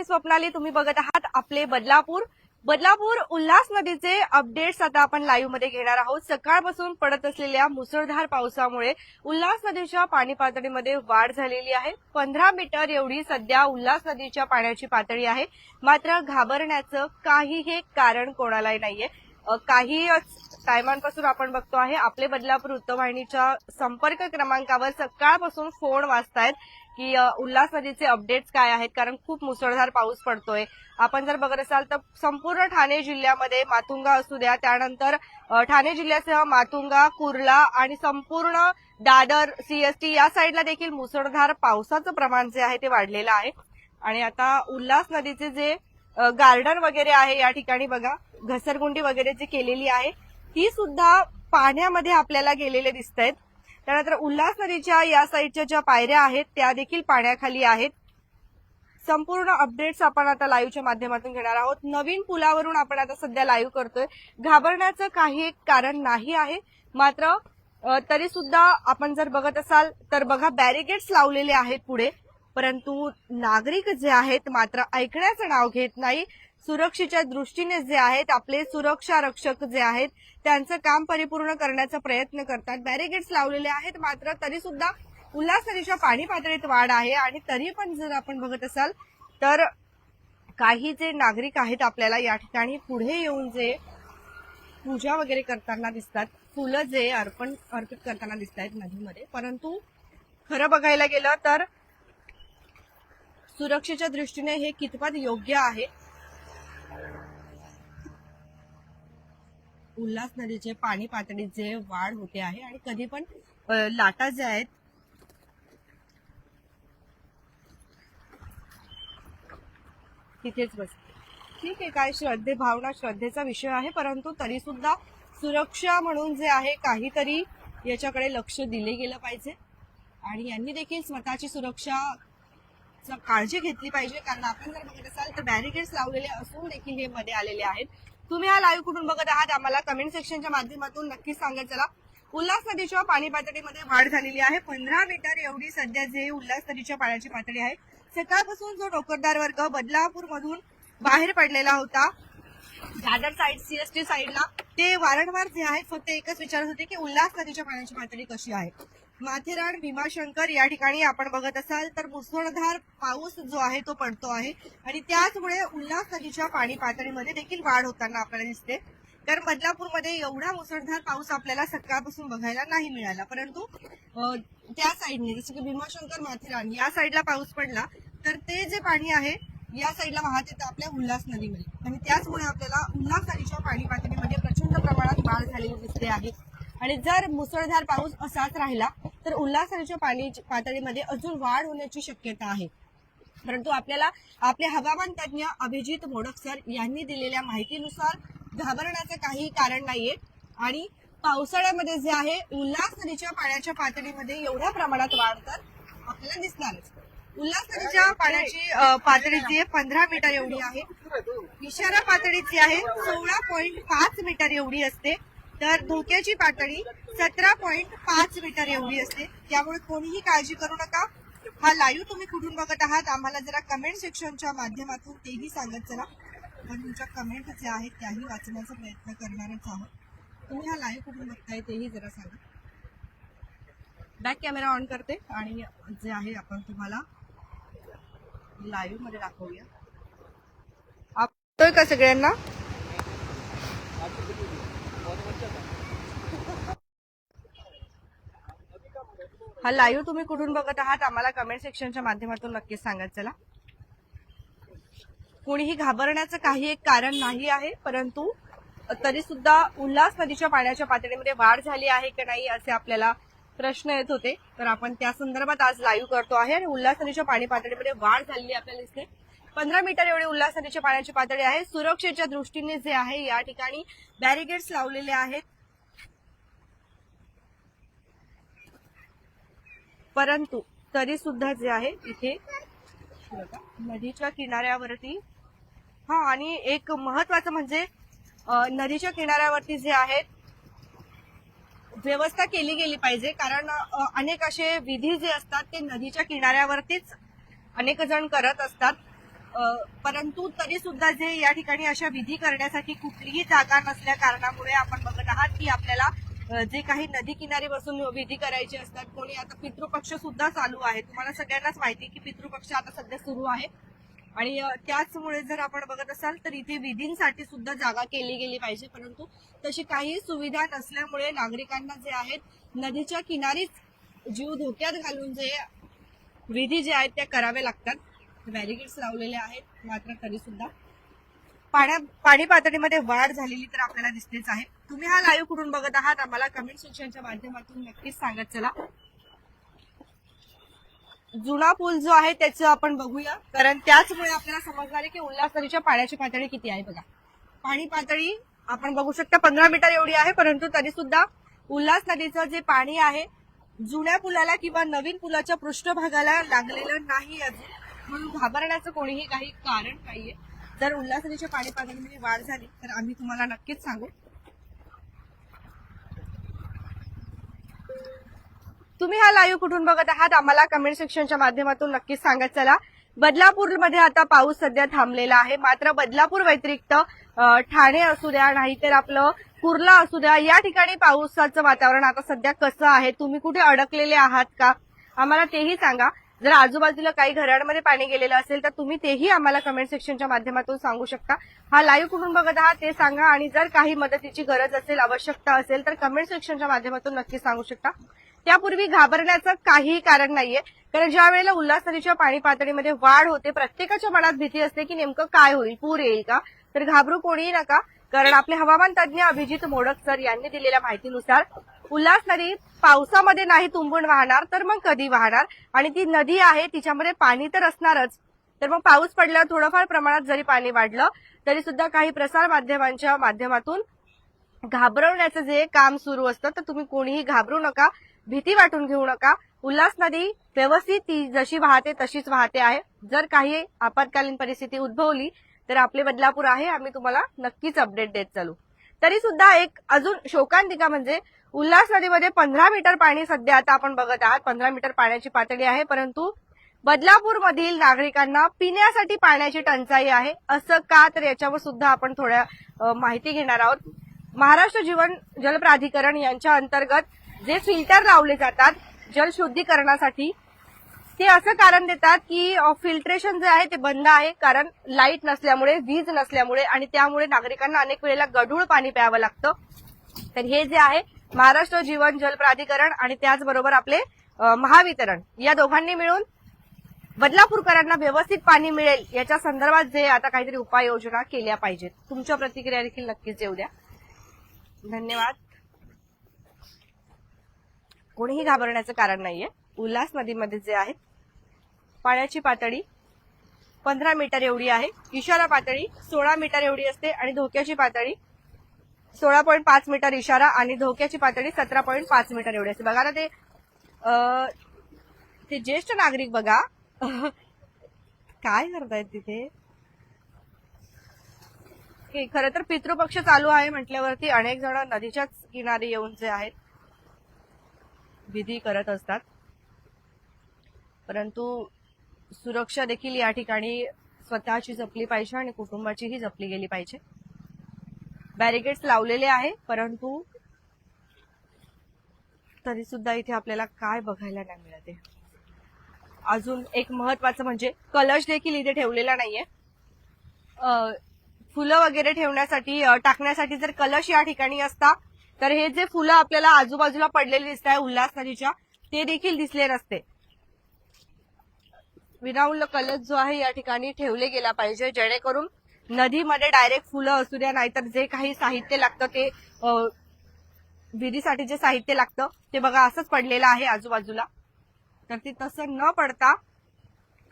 मी स्वप्नाली तुम्ही बघत आहात आपले बदलापूर. बदलापूर उल्हास नदीचे अपडेट्स आता आपण लाईव्हमध्ये घेणार आहोत. सकाळपासून पडत असलेल्या मुसळधार पावसामुळे उल्हास नदीच्या पाणी पातळीमध्ये वाढ झालेली आहे. पंधरा मीटर एवढी सध्या उल्हास नदीच्या पाण्याची पातळी आहे. मात्र घाबरण्याचं काहीही कारण कोणालाही नाहीये. काही टायमांपासून आपण बघतो आहे आपले बदलापूर वृत्तवाहिनीच्या संपर्क क्रमांकावर सकाळपासून फोन वाजतायत. की उल्हास नदीचे अपडेट्स काय आहेत? कारण खूप मुसळधार पाऊस पडतोय. आपण जर बघत असाल तर संपूर्ण ठाणे जिल्ह्यामध्ये मातुंगा असू द्या त्यानंतर ठाणे जिल्ह्यासह मातुंगा कुर्ला आणि संपूर्ण दादर सीएसटी या साईडला देखील मुसळधार पावसाचं प्रमाण जे आहे ते वाढलेलं आहे. आणि आता उल्हास नदीचे जे गार्डन वगैरे आहे या ठिकाणी बघा घसरगुंडी वगैरे जी केलेली आहे ती सुद्धा पाण्यामध्ये आपल्याला गेलेले दिसत आहेत त्यानंतर उल्हास नदीच्या या साईडच्या ज्या पायऱ्या आहेत त्या देखील पाण्याखाली आहेत. संपूर्ण अपडेट्स आपण आता लाईव्हच्या माध्यमातून घेणार आहोत. नवीन पुलावरून आपण आता सध्या लाईव्ह करतोय. घाबरण्याचं काही एक कारण नाही आहे. मात्र तरी सुद्धा आपण जर बघत असाल तर बघा बॅरिकेड्स लावलेले आहेत पुढे. परंतु नागरिक जे आहेत मात्र ऐकण्याचं नाव घेत नाही. सुरक्षेच्या दृष्टीने जे आहेत आपले सुरक्षा रक्षक जे आहेत त्यांचं काम परिपूर्ण करण्याचा प्रयत्न करतात. बॅरिकेड्स लावलेले आहेत मात्र तरी सुद्धा उल्हास नदीच्या पाणी पातळीत वाढ आहे आणि तरी पण जर आपण बघत असाल तर काही जे नागरिक आहेत आपल्याला या ठिकाणी पुढे येऊन जे पूजा वगैरे करताना दिसतात फुलं जे अर्पण अर्पित करताना दिसत आहेत नदीमध्ये. परंतु खरं बघायला गेलं तर सुरक्षेच्या दृष्टीने हे कितपत योग्य आहे? उल्हास नदीचे पाणी पातळीत जे वाढ होते आहे आणि कधी पण लाटा ज्या आहेत तिथेच बसते ठीक आहे काय श्रद्धे भावना श्रद्धेचा विषय आहे परंतु तरी सुद्धा सुरक्षा म्हणून जे आहे काहीतरी याच्याकडे लक्ष दिले गेलं पाहिजे. आणि यांनी देखील स्वतःची सुरक्षा काळजी घेतली पाहिजे कारण आपण जर बघत असाल तर बॅरिकेड्स लावलेले असून देखील हे मध्ये आलेले आहेत. तुम्ही हा लाईव्ह कुठून बघत आहात आम्हाला कमेंट सेक्शनच्या माध्यमातून नक्कीच सांगत चला. उल्हास नदीच्या पाणी पातळीमध्ये वाढ झालेली आहे. पंधरा मीटर एवढी सध्या जे उल्हास नदीच्या पाण्याची पातळी आहे सकाळपासून जो डोकरदार वर्ग बदलापूर मधून बाहेर पडलेला होता दादर साईड सीएसटी साईडला ते वारंवार जे आहे फक्त एकच विचारत होते की उल्हास नदीच्या पाण्याची पातळी कशी आहे? माथेरान भीमाशंकर या ठिकाणी आपण बघत असाल तर मुसळधार पाऊस जो आहे तो पडतो आहे. आणि त्याचमुळे उल्हास नदीच्या पाणी पातळीमध्ये देखील वाढ होताना आपल्याला दिसते. कारण बदलापूरमध्ये एवढा मुसळधार पाऊस आपल्याला सकाळपासून बघायला नाही मिळाला. परंतु त्या साईडने जसं की भीमाशंकर माथेरान या साईडला पाऊस पडला तर ते जे पाणी आहे या साईडला वाहत येतं आपल्या उल्हास नदीमध्ये. आणि त्याचमुळे आपल्याला उल्हास नदीच्या पाणी पातळीमध्ये प्रचंड प्रमाणात वाढ झालेली दिसते आहे. आणि जर मुसळधार पाऊस असाच राहिला तर उल्हासनच्या पाणी पातळीमध्ये अजून वाढ होण्याची शक्यता आहे. परंतु आपल्याला आपले हवामान तज्ज्ञ अभिजित मोडक सर यांनी दिलेल्या माहितीनुसार घाबरण्याचं काही कारण नाहीये. आणि पावसाळ्यामध्ये जे आहे उल्हास नदीच्या पाण्याच्या पातळीमध्ये एवढ्या प्रमाणात वाढ तर आपल्याला दिसणारच. उल्हास नदीच्या पाण्याची पातळी जी आहे पंधरा मीटर एवढी आहे. इशारा पातळी जी आहे सोळा पॉईंट पाच मीटर एवढी असते. तर धोक्याची पातळी सतरा पॉईंट पाच मीटर एवढी असते. त्यामुळे कोणीही काळजी करू नका. हा लाईव्ह तुम्ही कुठून बघत आहात? आम्हाला जरा कमेंट सेक्शनच्या माध्यमातून तेही सांगत चला. पण तुमच्या कमेंट ज्या आहेत त्याही वाचण्याचा प्रयत्न करणारच आहोत. तुम्ही हा लाईव्ह कुठून बघताय तेही जरा सांगा. बॅक कॅमेरा ऑन करते आणि जे आहे आपण तुम्हाला लाईव्हमध्ये दाखवूया. आपण का सगळ्यांना? हा लाईव्ह तुम्ही कुठून बघत आहात? आम्हाला कमेंट सेक्शनच्या माध्यमातून नक्कीच सांगत चला. कोणीही घाबरण्याचं काही एक कारण नाही आहे परंतु तरी सुद्धा उल्हास नदीच्या पाण्याच्या पातळीमध्ये वाढ झाली आहे की नाही असे आपल्याला प्रश्न येत होते. तर आपण त्या संदर्भात आज लाईव्ह करतो आहे आणि उल्हास नदीच्या पाणी पातळीमध्ये वाढ झालेली आपल्याला दिसते पंधरा मीटर एवढी उल्हास नदीच्या पाण्याची पातळी आहे. सुरक्षेच्या दृष्टीने जे आहे या ठिकाणी बॅरिकेड्स लावलेले आहेत. परंतु तरी सुद्धा जे आहे इथे नदीच्या किनाऱ्यावरती हा आणि एक महत्वाचं म्हणजे नदीच्या किनाऱ्यावरती जे आहेत व्यवस्था केली गेली पाहिजे. कारण अनेक असे विधी जे असतात ते नदीच्या किनाऱ्यावरतीच अनेक जण करत असतात. परंतु तरी सुद्धा जे या ठिकाणी अशा विधी करण्यासाठी कुठलीही जागा नसल्या कारणामुळे आपण बघत आहात की आपल्याला जे काही नदी किनारी बसून विधी करायचे असतात कोणी आता पितृपक्ष सुद्धा चालू आहे. तुम्हाला सगळ्यांनाच माहिती आहे की पितृपक्ष आता सध्या सुरू आहे. आणि त्याचमुळे जर आपण बघत असाल तर इथे विधींसाठी सुद्धा जागा केली गेली पाहिजे. परंतु तशी काही सुविधा नसल्यामुळे नागरिकांना जे आहेत नदीच्या किनारीच जीव धोक्यात घालून जे विधी जे आहेत त्या करावे लागतात. बॅरिकेड्स लावलेले आहेत मात्र तरी सुद्धा पाण्या पाणी पातळीमध्ये वाढ झालेली तर आपल्याला दिसतेच आहे. तुम्ही हा लाईव्ह कुठून बघत आहात? आम्हाला कमेंट सेक्शनच्या माध्यमातून नक्कीच सांगत चला. जुना पूल जो आहे त्याचं आपण बघूया. कारण त्याचमुळे आपल्याला समजणार आहे की उल्हास नदीच्या पाण्याची पातळी किती आहे बघा. पाणी पातळी आपण बघू शकता पंधरा मीटर एवढी आहे परंतु तरी सुद्धा उल्हास नदीचं जे पाणी आहे जुन्या पुलाला किंवा नवीन पुलाच्या पृष्ठभागाला लागलेलं नाही अजून. म्हणून घाबरण्याचं कोणीही काही कारण नाहीये. जर उल्हासनीच्या पाणी पातळीमध्ये वाढ झाली तर आम्ही तुम्हाला नक्कीच सांगू. तुम्ही हा लाईव्ह कुठून बघत आहात? आम्हाला कमेंट सेक्शनच्या माध्यमातून नक्कीच सांगत चला बदलापूरमध्ये आता पाऊस सध्या थांबलेला आहे. मात्र बदलापूर व्यतिरिक्त ठाणे असू द्या नाहीतर आपलं कुर्ला असू द्या या ठिकाणी पावसाचं वातावरण आता सध्या कसं आहे? तुम्ही कुठे अडकलेले आहात का? आम्हाला तेही सांगा. जर आजूबाजूला काही घरांमध्ये पाणी गेलेलं असेल तर तुम्ही तेही आम्हाला कमेंट सेक्शनच्या माध्यमातून सांगू शकता. हा लाईव्ह कुठून बघत आहात ते सांगा आणि जर काही मदतीची गरज असेल आवश्यकता असेल तर कमेंट सेक्शनच्या माध्यमातून नक्की सांगू शकता. त्यापूर्वी घाबरण्याचं काहीही कारण नाहीये कारण ज्या वेळेला उल्हास नदीच्या पाणी पातळीमध्ये वाढ होते प्रत्येकाच्या मनात भीती असते की नेमकं काय होईल पूर येईल का? तर घाबरू कोणीही नका कारण आपले हवामान तज्ज्ञ अभिजित मोडक सर यांनी दिलेल्या माहितीनुसार उल्हास नदी पावसामध्ये नाही तुंबून वाहणार तर मग कधी वाहणार? आणि ती नदी आहे तिच्यामध्ये पाणी तर असणारच. तर मग पाऊस पडल्यावर थोडंफार प्रमाणात जरी पाणी वाढलं तरी सुद्धा काही प्रसार माध्यमांच्या माध्यमातून घाबरवण्याचं जे काम सुरू असतं तर तुम्ही कोणीही घाबरू नका भीती वाटून घेऊ नका. उल्हास नदी व्यवस्थित ती जशी वाहते तशीच वाहते आहे. जर काही आपत्कालीन परिस्थिती उद्भवली तर आपले बदलापूर आहे आम्ही तुम्हाला नक्कीच अपडेट देत चालू. तरी सुद्धा एक अजून शोकांतिका म्हणजे उल्हास नदीमध्ये पंधरा मीटर पाणी सध्या आता आपण बघत आहात. पंधरा मीटर पाण्याची पातळी आहे परंतु बदलापूरमधील नागरिकांना पिण्यासाठी पाण्याची टंचाई आहे. असं का? तर याच्यावर सुद्धा आपण थोड्या माहिती घेणार आहोत. महाराष्ट्र जीवन जल प्राधिकरण यांच्या अंतर्गत जे फिल्टर लावले जातात जल शुद्धीकरणासाठी ते असं कारण देतात की फिल्ट्रेशन जे आहे ते बंद आहे. कारण लाइट नसल्यामुळे वीज नसल्यामुळे आणि त्यामुळे नागरिकांना अनेक वेळेला गढूळ पाणी प्यावं लागतं. तर हे जे आहे महाराष्ट्र जीवन जल प्राधिकरण आणि त्याचबरोबर आपले महावितरण. या दोघांनी मिळून बदलापूरकरांना व्यवस्थित पाणी मिळेल याच्या संदर्भात जे आता काहीतरी उपाययोजना केल्या पाहिजेत. तुमच्या प्रतिक्रिया देखील नक्कीच येऊ द्या. धन्यवाद. कोणीही घाबरण्याचं कारण नाहीये. उल्हास नदीमध्ये जे आहे पाण्याची पातळी पंधरा मीटर एवढी आहे. इशारा पातळी सोळा मीटर एवढी असते आणि धोक्याची पातळी सोळा पॉईंट पाच मीटर इशारा आणि धोक्याची पातळी सतरा पॉईंट पाच मीटर एवढी असते. बघा ना ते ते ज्येष्ठ नागरिक बघा. काय करतायत तिथे? हे खरं तर पितृपक्ष चालू आहे म्हटल्यावरती अनेक जण नदीच्याच किनारी येऊन जे आहेत विधी करत असतात. परंतु सुरक्षा देखील या ठिकाणी स्वतःची जपली पाहिजे आणि कुटुंबाचीही जपली गेली पाहिजे. बॅरिकेड्स लावलेले आहे परंतु तरी सुद्धा इथे आपल्याला काय बघायला नाही मिळते अजून एक महत्वाचं म्हणजे कलश देखील इथे ठेवलेला नाहीये. फुलं वगैरे ठेवण्यासाठी टाकण्यासाठी जर कलश या ठिकाणी असता तर हे जे फुलं आपल्याला आजूबाजूला पडलेले दिसत आहे उल्हास नदीच्या ते देखील दिसले नसते. विनाउल्ल कलश जो आहे या ठिकाणी ठेवले गेला पाहिजे जेणेकरून नदीमध्ये डायरेक्ट फुलं असू द्या नाहीतर जे काही साहित्य लागतं ते विधीसाठी जे साहित्य लागतं ते बघा असंच पडलेलं आहे आजूबाजूला. तर ते तसं न पडता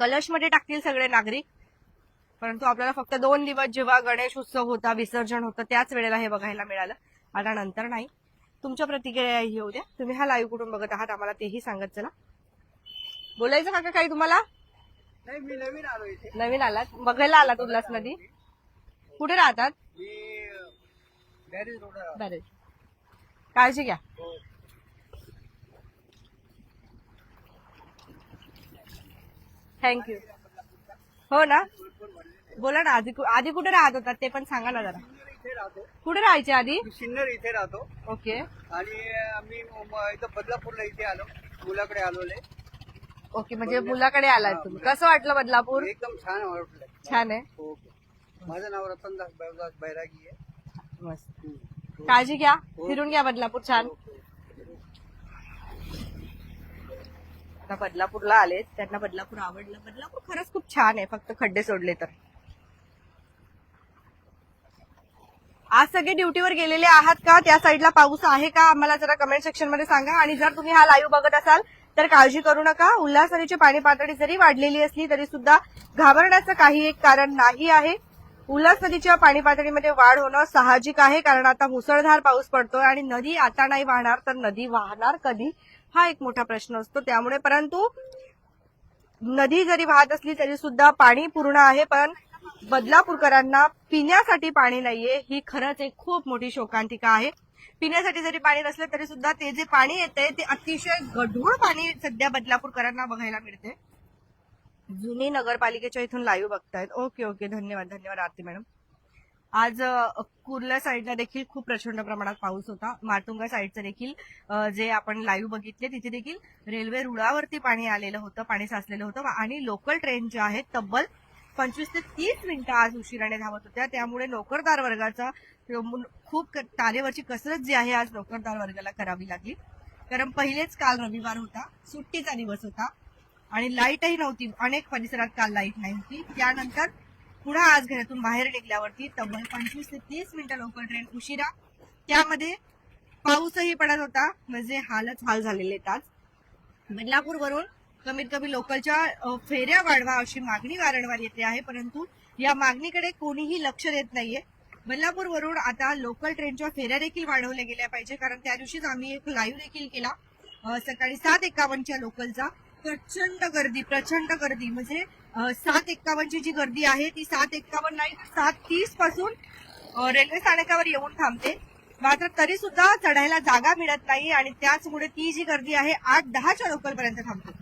कलशमध्ये टाकतील सगळे नागरिक. परंतु आपल्याला फक्त दोन दिवस जेव्हा गणेश उत्सव होता विसर्जन होतं त्याच वेळेला हे बघायला मिळालं. आता नंतर नाही. तुमच्या प्रतिक्रिया ही होऊ द्या. तुम्ही हा लाईव्ह कुठून बघत आहात आम्हाला तेही सांगत चला. बोलायचं काका काही तुम्हाला? नाही मी नवीन आलो नवीन आलात. बघायला आलात उल्हास नदी कुठे राहतात? काळजी घ्या. थँक्यू हो ना? बोला ना आधी आधी कुठे राहत होतात ते पण सांगा ना जरा. सिन्नर इथे राहतो. कुठे राहायचे आधी? मी सिन्नर इथे राहतो. ओके. आणि आम्ही म- इथं बदलापूरला इथे आलो. मुलाकडे आलोले. ओके म्हणजे मुलाकडे आलाय तुम्ही. कसं वाटलं बदलापूर? एकदम छान वाटलं. छान आहे. हो. माझं नाव रतनदास बैरागी बैरागी आहे. मस्त. हम्म. काळजी घ्या. फिरून घ्या बदलापूर छान. आता बदलापूरला आले त्यांना बदलापूर आवडलं. बदलापूर खरंच खूप छान आहे. फक्त खड्डे सोडले तर. आज सगळे ड्युटीवर गेलेले आहात का? त्या साईडला पाऊस आहे का? आम्हाला जरा कमेंट सेक्शनमध्ये सांगा. आणि जर तुम्ही हा लाईव्ह बघत असाल तर काळजी करू नका. उल्हास नदीची पाणी पातळी जरी वाढलेली असली तरी सुद्धा घाबरण्याचं काही एक कारण नाही आहे. उल्हास नदीच्या पाणी पातळीमध्ये वाढ होणं साहजिक आहे कारण आता मुसळधार पाऊस पडतोय आणि नदी आता नाही वाहणार तर नदी वाहणार कधी? हा एक मोठा प्रश्न असतो. त्यामुळे परंतु नदी जरी वाहत असली तरी सुद्धा पाणी पूर्ण आहे पण बदलापूरकरांना पिण्यासाठी पाणी नाहीये ही खरंच एक खूप मोठी शोकांतिका आहे. पिण्यासाठी जरी पाणी नसलं तरी सुद्धा ते जे पाणी येते ते अतिशय गढूळ पाणी सध्या बदलापूरकरांना बघायला मिळते जुनी नगरपालिकेच्या इथून लाईव्ह बघतायत. ओके ओके धन्यवाद धन्यवाद आरती मॅडम आज कुर्ला साईडला देखील खूप प्रचंड प्रमाणात पाऊस होता. माटुंगा साईडचं देखील जे आपण लाईव्ह बघितले तिथे देखील रेल्वे रुळावरती पाणी आलेलं होतं पाणी साचलेलं होतं. आणि लोकल ट्रेन ज्या आहेत तब्बल पंचवीस ते तीस मिनिटं आज उशिराने धावत होत्या. त्यामुळे नोकरदार वर्गाचा खूप तारेवरची कसरत जी आहे आज नोकरदार वर्गाला करावी लागली. कारण पहिलेच काल रविवार होता. सुट्टीचा दिवस होता. आणि लाईटही नव्हती. अनेक परिसरात काल लाइट नाही होती. त्यानंतर पुन्हा आज घरातून बाहेर निघल्यावरती तब्बल पंचवीस ते तीस मिनिटं लोकल ट्रेन उशिरा. त्यामध्ये पाऊसही पडत होता. म्हणजे हालच हाल झालेले आहेत आज. बदलापूर वरून कमीत कमी लोकलच्या फेऱ्या वाढवा अशी मागणी वारंवार येते आहे. परंतु या मागणीकडे कोणीही लक्ष देत नाहीये. बदलापूर वरून आता लोकल ट्रेनच्या फेऱ्या देखील वाढवल्या गेल्या पाहिजे. कारण त्या दिवशीच आम्ही एक लाईव्ह देखील केला. सकाळी सात एकावन्नच्या लोकलचा. प्रचंड गर्दी प्रचंड गर्दी. म्हणजे सात एक्कावन्नची जी गर्दी आहे ती सात एक्कावन्न नाही सात तीसपासून रेल्वे स्थानकावर येऊन थांबते. मात्र तरी सुद्धा चढायला जागा मिळत नाही आणि त्याचमुळे ती जी गर्दी आहे आठ दहाच्या लोकल पर्यंत थांबते.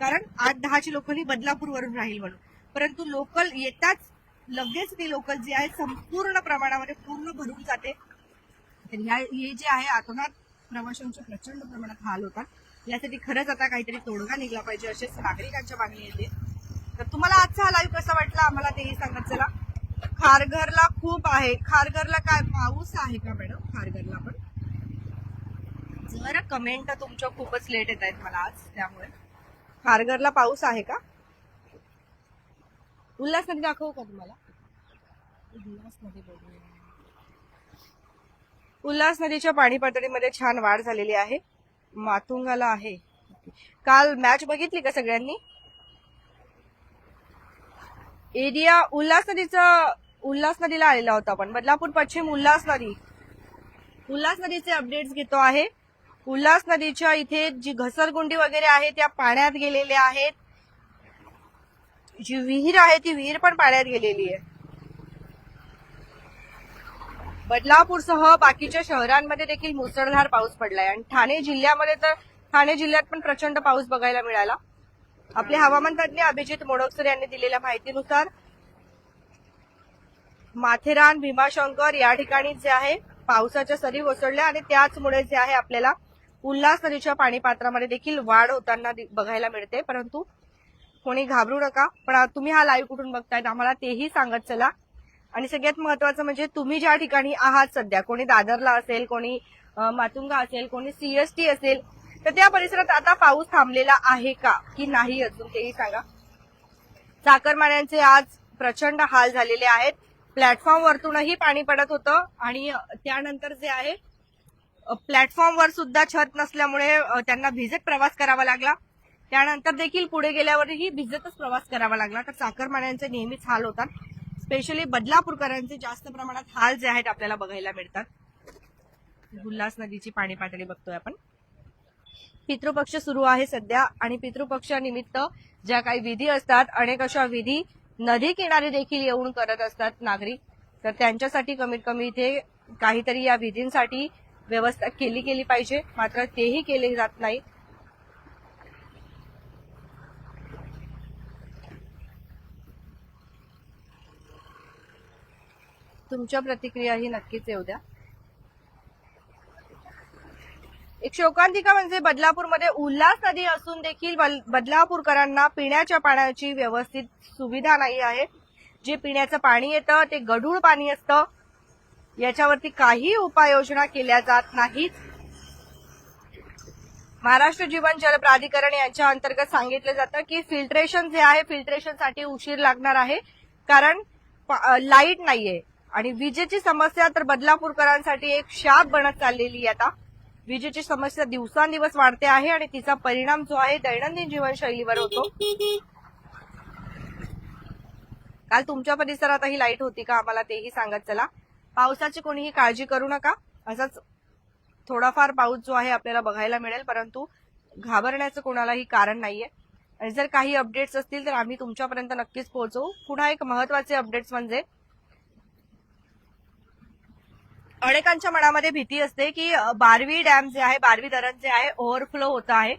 कारण आठ दहाची लोकल ही बदलापूर वरून राहील म्हणून. परंतु लोकल येताच लगेच ती लोकल जी आहे संपूर्ण प्रमाणामध्ये पूर्ण भरून जाते. तर हे जे आहे आतोनात प्रवाशांचे प्रचंड प्रमाणात हाल होतात. यासाठी खरंच आता काहीतरी तोडगा निघला पाहिजे असेच नागरिकांच्या मागणी येते. तर तुम्हाला आजचा हा लाईव्ह कसा वाटला आम्हाला तेही सांगत चला. खारघरला खूप आहे. खारघरला काय पाऊस आहे का मॅडम खारघरला पण? जरा कमेंट तुमच्या खूपच लेट येत आहेत मला आज त्यामुळे. खारघरला पाऊस आहे का? उल्हासनगर दाखवू का तुम्हाला? उल्हासनदी बघूया. उल्हास नदीच्या पाणी पातळीमध्ये छान वाढ झालेली आहे. मातुंगाला आहे. काल मॅच बघितली का सगळ्यांनी? एरिया उल्हास नदीचा उल्हास नदीला आलेला होता आपण बदलापूर पश्चिम उल्हास नदी. उल्हास नदीचे अपडेट्स घेतो आहे. उल्हास नदीच्या इथे जी घसरगुंडी वगैरे आहे त्या पाण्यात गेलेल्या आहेत. जी विहीर आहे ती विहीर पण पाण्यात गेलेली आहे. बदलापूरसह बाकीच्या शहरांमध्ये देखील मुसळधार पाऊस पडलाय. आणि ठाणे जिल्ह्यामध्ये तर ठाणे जिल्ह्यात पण प्रचंड पाऊस बघायला मिळाला. आपले हवामान तज्ज्ञ अभिजित मोडकसर यांनी दिलेल्या माहितीनुसार माथेरान भीमाशंकर या ठिकाणी जे आहे पावसाच्या सरी ओसरल्या आणि त्याचमुळे जे आहे आपल्याला उल्हास नदीच्या पाणी पात्रामध्ये देखील वाढ होताना बघायला मिळते. परंतु कोणी घाबरू नका. पण तुम्ही हा लाईव्ह कुठून बघतायत? आम्हाला तेही सांगत चला. आणि सगळ्यात महत्वाचं म्हणजे तुम्ही ज्या ठिकाणी आहात सध्या कोणी दादरला असेल कोणी मातुंगा असेल कोणी सीएसटी असेल तर त्या परिसरात आता पाऊस थांबलेला आहे का की नाही अजून तेही सांगा. चाकरमान्यांचे आज प्रचंड हाल झालेले आहेत. प्लॅटफॉर्म वरतूनही पाणी पडत होतं आणि त्यानंतर जे आहे प्लॅटफॉर्मवर सुद्धा छत नसल्यामुळे त्यांना भिजत प्रवास करावा लागला. त्यानंतर देखील पुढे गेल्यावरही भिजतच प्रवास करावा लागला. तर चाकरमान्यांचे नेहमीच हाल होतात. स्पेशली बदलापूरकरांचे जास्त प्रमाणात हाल जे आहेत आपल्याला बघायला मिळतात. उल्हास नदीची पाणी पातळी बघतोय आपण. पितृपक्ष सुरू आहे सध्या आणि पितृपक्षानिमित्त ज्या काही विधी असतात अनेक अशा विधी नदी किनारी देखील येऊन करत असतात नागरिक. तर त्यांच्यासाठी कमीत कमी इथे काहीतरी या विधींसाठी व्यवस्था केली गेली पाहिजे. मात्र तेही केले जात नाही तुमच्या प्रतिक्रियाही नक्कीच येऊ द्या. एक शोकांतिका म्हणजे बदलापूरमध्ये उल्हास नदी असून देखील बदलापूरकरांना पिण्याच्या पाण्याची व्यवस्थित सुविधा नाही आहे. जे पिण्याचं पाणी येतं ते गढूळ पाणी असतं. याच्यावरती काही उपाययोजना केल्या जात नाहीत. महाराष्ट्र जीवन जल प्राधिकरण यांच्या अंतर्गत सांगितलं जातं की फिल्ट्रेशन जे आहे फिल्ट्रेशनसाठी उशीर लागणार आहे. कारण लाइट नाहीये. आणि विजेची समस्या तर बदलापूरकरांसाठी एक शाप बनत चाललेली आहे आता. विजेची समस्या दिवसांदिवस वाढते आहे आणि तिचा परिणाम जो आहे दैनंदिन जीवनशैलीवर होतो. काल तुमच्या परिसरातही लाइट होती का? आम्हाला तेही सांगत चला. पावसाची कोणीही काळजी करू नका. असाच थोडाफार पाऊस जो आहे आपल्याला बघायला मिळेल परंतु घाबरण्याचं कोणालाही कारण नाहीये. आणि जर काही अपडेट्स असतील तर आम्ही तुमच्यापर्यंत नक्कीच पोहोचवू. पुन्हा एक महत्त्वाचे अपडेट्स म्हणजे अनेकांच्या मनामध्ये भीती असते की बारवी डॅम जे आहे बारवी धरण जे आहे ओव्हरफ्लो होत आहे.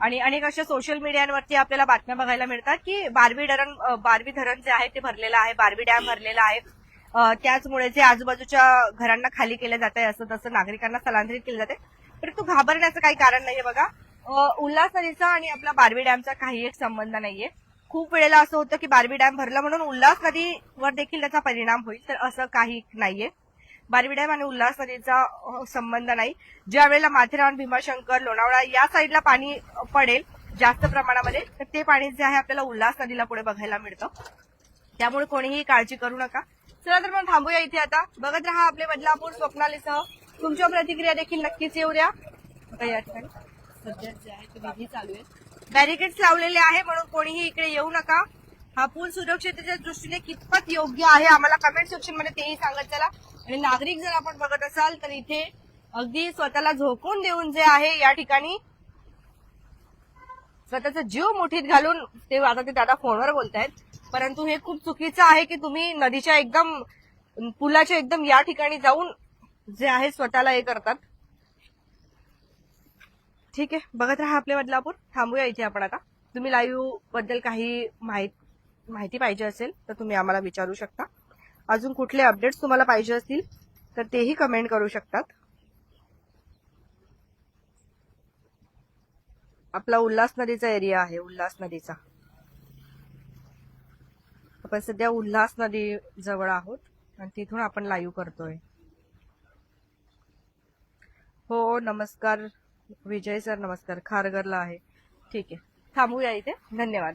आणि अनेक अशा सोशल मीडियावरती आपल्याला बातम्या बघायला मिळतात की बारवी धरण बारवी धरण जे आहे ते भरलेलं आहे बारवी डॅम भरलेला आहे. त्याचमुळे जे आजूबाजूच्या घरांना खाली केलं जात आहे असं तसं नागरिकांना स्थलांतरित केलं जाते परंतु घाबरण्याचं काही कारण नाहीये बघा. उल्हास नदीचा आणि आपला बारवी डॅमचा काही एक संबंध नाहीये. खूप वेळेला असं होतं की बारवी डॅम भरला म्हणून उल्हास नदीवर देखील त्याचा परिणाम होईल तर असं काही नाहीये. बारवी आणि उल्हास नदीचा संबंध नाही. ज्या वेळेला माथेरान भीमाशंकर लोणावळा या साईडला पाणी पडेल जास्त प्रमाणामध्ये तर ते पाणी जे आहे आपल्याला उल्हास नदीला पुढे बघायला मिळतं. त्यामुळे कोणीही काळजी करू नका. चला तर मग थांबूया इथे आता. बघत राहा आपले बदलापूर स्वप्नालीसह. तुमच्या प्रतिक्रिया देखील नक्कीच येऊ द्या या ठिकाणी सध्या जे आहे ते विधी चालू आहे. बॅरिकेड्स लावलेले आहे म्हणून कोणीही इकडे येऊ नका. हा पूल सुरक्षिततेच्या दृष्टीने कितपत योग्य आहे आम्हाला कमेंट सेक्शनमध्ये तेही सांगत चला. आणि नागरिक जर आपण बघत असाल तर इथे अगदी स्वतःला झोकून देऊन जे आहे या ठिकाणी स्वतःचा जीव मुठीत घालून ते आता ते दादा फोनवर बोलतायत. परंतु हे खूप चुकीचं आहे की तुम्ही नदीच्या एकदम पुलाच्या एकदम या ठिकाणी जाऊन जे आहे स्वतःला हे करतात. ठीक आहे बघत राहा आपले बदलापूर. थांबूया इथे आपण आता. तुम्ही लाईव्हबद्दल काही माहित- माहिती पाहिजे असेल तर तुम्ही आम्हाला विचारू शकता. अजून कुठले अपडेट्स तुम्हाला पाहिजे असतील तर तेही कमेंट करू शकतात. आपला उल्हास नदीचा एरिया आहे उल्हास नदीचा. आपण सध्या उल्हास नदी जवळ आहोत आणि तिथून आपण लाईव्ह करतोय. हो नमस्कार. विजय सर नमस्कार. खारगरला आहे. ठीक आहे. थांबूया इथे. धन्यवाद.